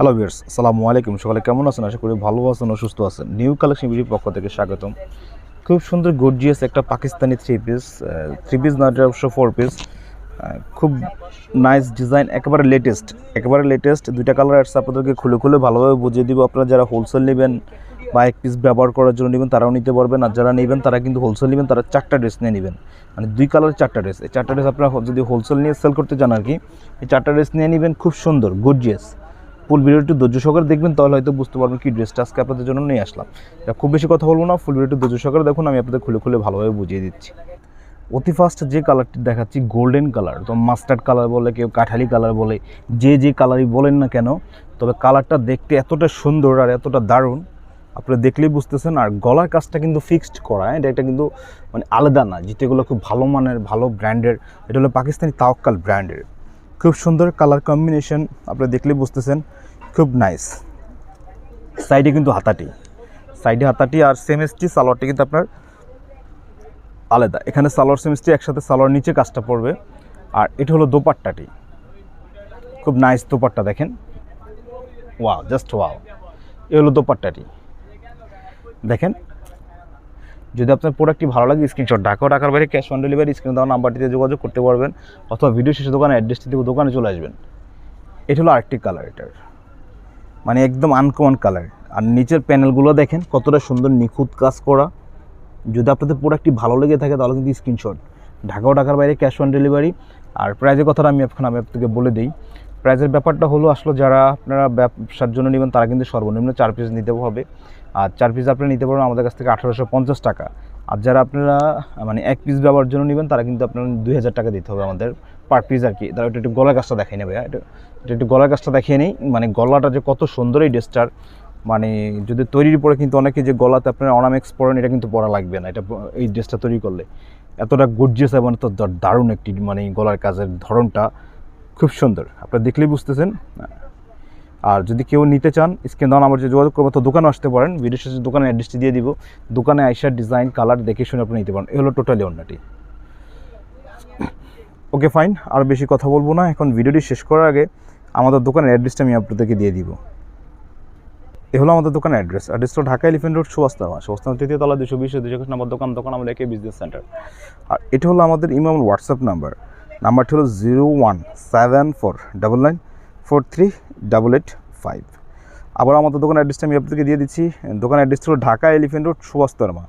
Hello viewers আসসালামু আলাইকুম। সকালে কেমন আছেন? আশা করি ভালো আছেন ও সুস্থ আছেন। নিউ কালেকশন বিডির পক্ষ থেকে স্বাগতম। খুব সুন্দর গর্জিয়াস একটা Pakistani three piece three piece না অবশ্য ফোর পিস খুব নাইস ডিজাইন একেবারে লেটেস্ট একেবারে লেটেস্ট দুইটা কালার আসছে আপনাদেরকে খুলে খুলে ভালোভাবে বুঝিয়ে দিব। আপনারা যারা হোলসেল নেবেন বা এক পিস ব্যবহার করার জন্য নেবেন, তারাও নিতে পারবেন। আর যারা নেবেন, তারা কিন্তু হোলসেল নেবেন, তারা চারটা ড্রেস নিয়ে নেবেন। মানে দুই কালার চারটা ড্রেস এই চারটা ড্রেস আপনারা যদি হোলসেল নিয়ে সেল করতে চান আর কি, এই চারটা ড্রেস নিয়ে নেবেন, খুব সুন্দর গর্জিয়াস ফুল ভিডিও একটু ধৈর্য সহকারে দেখবেন, তাহলে হয়তো বুঝতে পারবেন কি ড্রেসটা আজকে আপনাদের জন্য নিয়ে আসলাম। খুব বেশি কথা বলব না, ফুল ভিডিও একটু ধৈর্য সহকারে দেখুন, আমি আপনাদের খুলে খুলে ভালোভাবে বুঝিয়ে দিচ্ছি। অতি ফার্স্ট যে কালারটি দেখাচ্ছি গোল্ডেন কালার তো মাস্টার্ড কালার বলে, কেউ কাঠালি কালার বলে, যে যে কালারই বলেন না কেন, তবে কালারটা দেখতে এতটা সুন্দর আর এতটা দারুণ আপনি দেখলেই বুঝতেছেন। আর গলার কাজটা কিন্তু ফিক্সড করা? এটা একটা কিন্তু মানে আলাদা না যেটাগুলো খুব ভালো মানের, ভালো ব্র্যান্ডের এটা হলো পাকিস্তানি তাওয়াক্কাল ব্র্যান্ডের খুব সুন্দর কালার কম্বিনেশন আপনি দেখলেই বুঝতেছেন, খুব নাইস সাইডে কিন্তু হাতাটি। সাইডে হাতাটি আর সেমএসটি সালোয়ারটি কিন্তু আপনার আলাদা। এখানে সালোয়ার সেমএসটি একসাথে সালোয়ার নিচে কাজটা পড়বে। আর এটা হলো দোপাট্টাটি। খুব নাইস দোপাট্টা দেখেন। ওয়াও জাস্ট ওয়াও এ হলো দোপাট্টাটি। দেখেন যদি আপনার প্রোডাক্টটি ভালো লাগে স্ক্রিনশট ঢাকা ঢাকার বাইরে ক্যাশ অন ডেলিভারি স্ক্রিন দেওয়া নাম্বারটিতে যোগাযোগ করতে পারবেন, অথবা ভিডিও শেষে দোকানে অ্যাড্রেসটি দেবো দোকানে চলে আসবেন। এটা হলো আরেকটি কালার এটার। মানে একদম আনকমন কালার আর নিচের প্যানেলগুলো দেখেন, কতটা সুন্দর নিখুঁত কাজ করা। যদি আপনাদের প্রোডাক্টটি ভালো লেগে থাকে, তাহলে কিন্তু স্ক্রিনশট ঢাকা ঢাকার বাইরে ক্যাশ অন ডেলিভারি আর প্রাইজের কথাটা আমি এখন আমি আপনাকে বলে দিই। প্রাইজের ব্যাপারটা হলো আসলে যারা আপনারা ব্যবসার জন্য নেবেন, তারা কিন্তু সর্বনিম্ন চার পিস নিতে হবে। আর চার পিস আপনারা নিতে পারবেন আমাদের কাছ থেকে আঠারোশো পঞ্চাশ টাকা। আর যারা আপনারা মানে এক পিস ব্যবহার জন্য নেবেন, তারা কিন্তু আপনার দুই হাজার টাকা দিতে হবে আমাদের পার পিস আর কি। তারা একটু একটু গলার গাছটা দেখাই নেবে এটা এটা একটু গলার গাছটা দেখিয়ে নেই। মানে গলাটা যে কত সুন্দর এই ড্রেসটার মানে যদি তৈরির পরে কিন্তু অনেকে যে গলাতে আপনারা অনামেক্স পরেন, এটা কিন্তু পরা লাগবে না। এটা এই ড্রেসটা তৈরি করলে। এতটা গর্জিয়াস এবং এত দারুণ একটি মানে গলার কাজের ধরনটা। খুব সুন্দর। আপনারা দেখলেই বুঝতেছেন। আর যদি কেউ নিতে চান, স্ক্রিন দাও আমার যে যোগাযোগ করব তো দোকানে আসতে পারেন। ভিডিও শেষে দোকানে অ্যাড্রেসটি দিয়ে দিব। দোকানে আইসার ডিজাইন কালার দেখে শুনে আপনি নিতে পারেন। এ হলো টোটালি অন্যটি। ওকে ফাইন আর বেশি কথা বলব না। এখন ভিডিওটি শেষ করার আগে আমাদের দোকানের অ্যাড্রেসটা আমি আপনাদেরকে দিয়ে দিব। এ হলো আমাদের দোকানের অ্যাড্রেস অ্যাড্রেস তো ঢাকা এলিফেন্ট রোড সুবাস্তামা সুবাস্তামা তৃতীয় তলা দুশো বিশ, দুশো একুশ নম্বর দোকান দোকান আমাদের একে বিজনেস সেন্টার আর এটা হলো আমাদের ইমাম হোয়াটসঅ্যাপ নাম্বার নাম্বারটি হলো zero one seven four double nine four three double eight five. আবার আমাদের দোকান অ্যাড্রেসটা আমি আপনাদেরকে দিয়ে দিচ্ছি। দোকানের অ্যাড্রেসটা হলো ঢাকা এলিফেন্ট রোড সুবাস্তরমা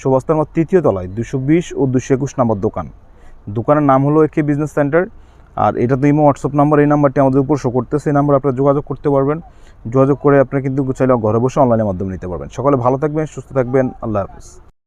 সুবাস্তরমা তৃতীয় তলায়, দুশো বিশ ও দুশো একুশ নম্বর দোকান। দোকানের নাম হলো একে বিজনেস সেন্টার। আর এটা তো ইমো, হোয়াটসঅ্যাপ নাম্বার, এই নাম্বারটি আমাদের উপর শো করতেছে। এই নাম্বার আপনারা যোগাযোগ করতে পারবেন। যোগাযোগ করে আপনারা কিন্তু চাইলে ঘরে বসে অনলাইনের মাধ্যমে নিতে পারবেন। সকলে ভালো থাকবেন, সুস্থ থাকবেন। আল্লাহ হাফিজ।